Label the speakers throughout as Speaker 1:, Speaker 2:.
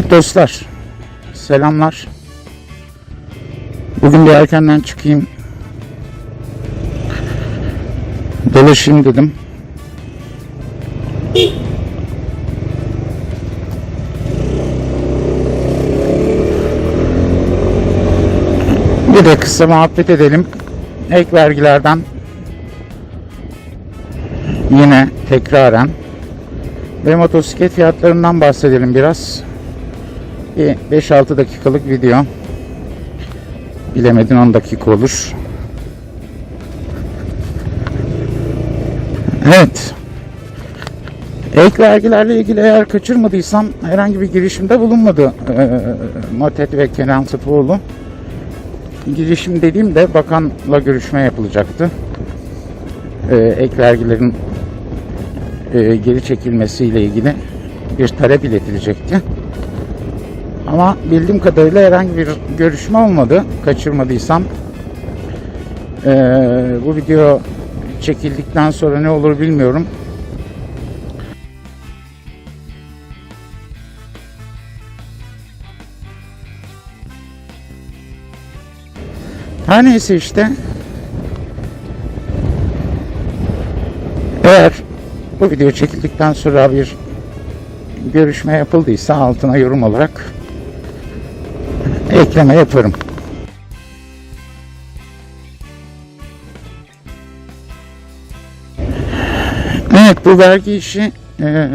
Speaker 1: Evet dostlar. Selamlar. Bugün bir erkenden çıkayım. Dolaşayım dedim. Bir de kısa muhabbet edelim. Ek vergilerden yine tekraren ve motosiklet fiyatlarından bahsedelim biraz. Bir 5-6 dakikalık video. Bilemedin 10 dakika olur. Evet. Ek vergilerle ilgili eğer kaçırmadıysam herhangi bir girişimde bulunmadı ee, Motet ve Kenan Sıfoğlu. Girişim dediğimde bakanla görüşme yapılacaktı. Ee, ek vergilerin e, geri çekilmesiyle ilgili bir talep iletilecekti. Ama bildiğim kadarıyla herhangi bir görüşme olmadı. Kaçırmadıysam. Ee, bu video çekildikten sonra ne olur bilmiyorum. Her neyse işte. Eğer bu video çekildikten sonra bir görüşme yapıldıysa altına yorum olarak ekleme yaparım. Evet bu vergi işi e,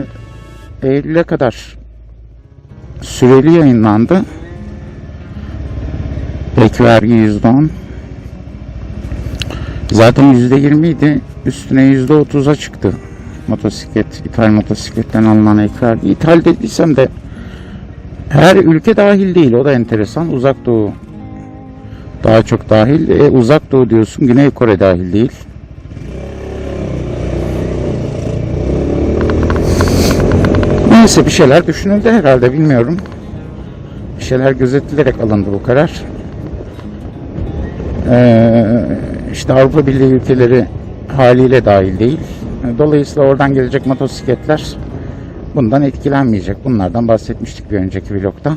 Speaker 1: Eylül'e kadar süreli yayınlandı. Ek vergi %10. Zaten %20 idi. Üstüne %30'a çıktı motosiklet, ithal motosikletten alınan ek vergi. İthal dediysem de her ülke dahil değil. O da enteresan. Uzak Doğu daha çok dahil. E, uzak Doğu diyorsun. Güney Kore dahil değil. Neyse bir şeyler düşünüldü herhalde bilmiyorum. Bir şeyler gözetilerek alındı bu karar. Ee, işte Avrupa Birliği ülkeleri haliyle dahil değil. Dolayısıyla oradan gelecek motosikletler bundan etkilenmeyecek. Bunlardan bahsetmiştik bir önceki vlogda.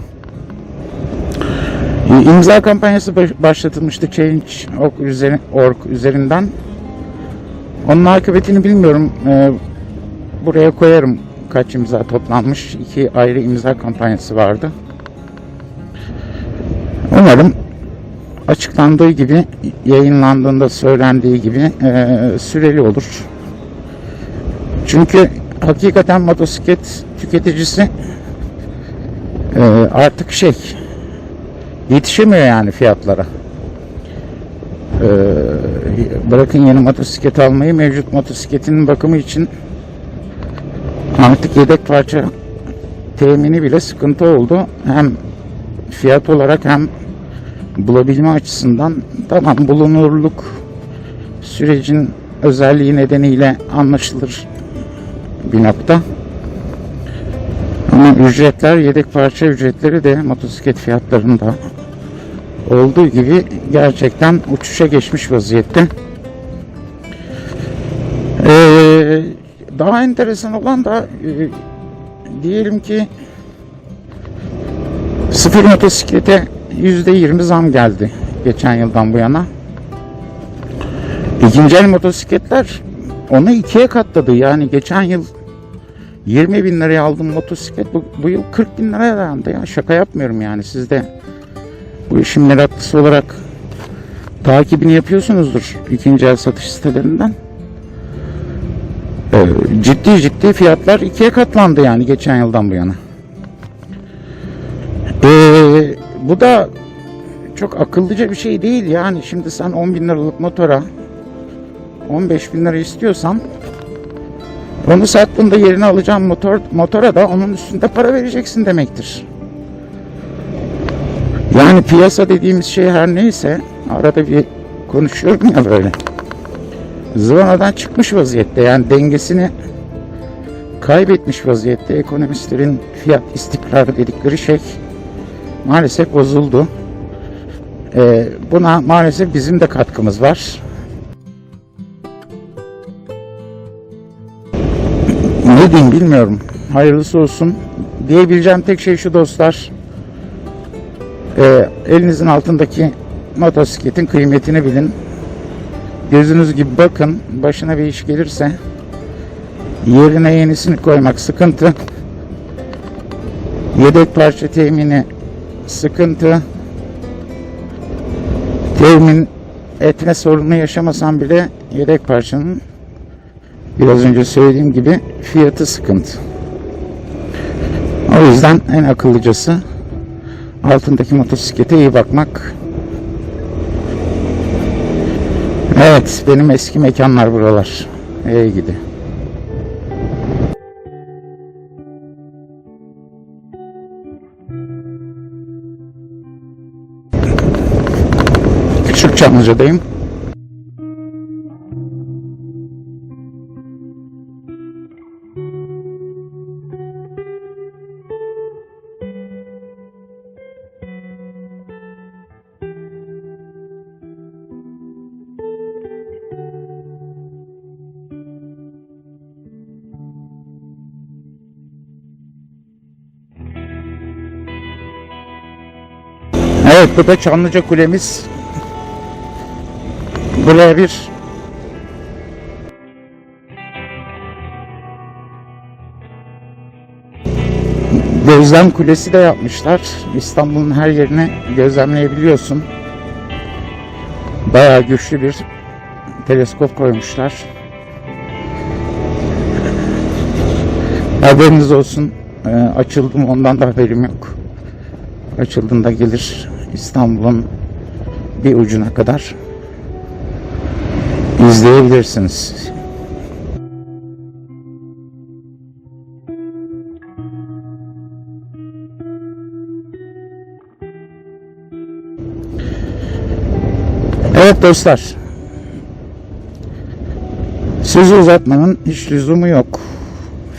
Speaker 1: Ee, İmza kampanyası baş- başlatılmıştı Change.org üzeri- org üzerinden. Onun akıbetini bilmiyorum. Ee, buraya koyarım kaç imza toplanmış. İki ayrı imza kampanyası vardı. Umarım açıklandığı gibi, yayınlandığında söylendiği gibi eee, süreli olur. Çünkü hakikaten motosiklet tüketicisi eee, artık şey yetişemiyor yani fiyatlara. Eee, bırakın yeni motosiklet almayı mevcut motosikletin bakımı için artık yedek parça temini bile sıkıntı oldu. Hem fiyat olarak hem bulabilme açısından tamam bulunurluk sürecin özelliği nedeniyle anlaşılır bir nokta. Ama ücretler, yedek parça ücretleri de motosiklet fiyatlarında olduğu gibi gerçekten uçuşa geçmiş vaziyette. Ee, daha enteresan olan da e, diyelim ki sıfır motosiklete %20 zam geldi geçen yıldan bu yana. İkinci el motosikletler onu ikiye katladı. Yani geçen yıl 20 bin liraya aldığım motosiklet bu, bu yıl 40 bin liraya dayandı ya. Şaka yapmıyorum yani. Siz de bu işin meraklısı olarak takibini yapıyorsunuzdur ikinci el satış sitelerinden. Ee, ciddi ciddi fiyatlar ikiye katlandı yani geçen yıldan bu yana. Ee, bu da çok akıllıca bir şey değil yani şimdi sen 10 bin liralık motora 15 bin lira istiyorsan onu sattığında yerine alacağın motor, motora da onun üstünde para vereceksin demektir. Yani piyasa dediğimiz şey her neyse arada bir konuşuyorum ya böyle. Zıvanadan çıkmış vaziyette yani dengesini kaybetmiş vaziyette ekonomistlerin fiyat istikrarı dedikleri şey maalesef bozuldu. Ee, buna maalesef bizim de katkımız var. Ne diyeyim bilmiyorum. Hayırlısı olsun. diyebileceğim tek şey şu dostlar. Ee, elinizin altındaki motosikletin kıymetini bilin. Gözünüz gibi bakın. Başına bir iş gelirse yerine yenisini koymak sıkıntı. Yedek parça temini sıkıntı. Temin etme sorunu yaşamasan bile yedek parçanın biraz önce söylediğim gibi fiyatı sıkıntı. O yüzden en akıllıcası altındaki motosiklete iyi bakmak. Evet, benim eski mekanlar buralar. İyi gidi. Küçük Evet bu da Kulemiz. Buraya bir gözlem kulesi de yapmışlar. İstanbul'un her yerini gözlemleyebiliyorsun. Bayağı güçlü bir teleskop koymuşlar. Haberiniz olsun. Ee, açıldım ondan da haberim yok. Açıldığında gelir İstanbul'un bir ucuna kadar izleyebilirsiniz. Evet dostlar. Sözü uzatmanın hiç lüzumu yok.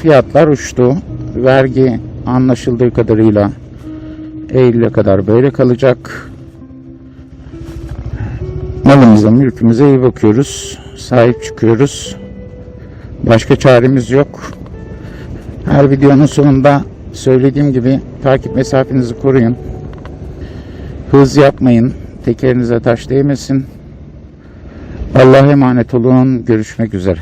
Speaker 1: Fiyatlar uçtu. Vergi anlaşıldığı kadarıyla Eylül'e kadar böyle kalacak. Malımıza, mülkümüze iyi bakıyoruz. Sahip çıkıyoruz. Başka çaremiz yok. Her videonun sonunda söylediğim gibi takip mesafenizi koruyun. Hız yapmayın. Tekerinize taş değmesin. Allah'a emanet olun. Görüşmek üzere.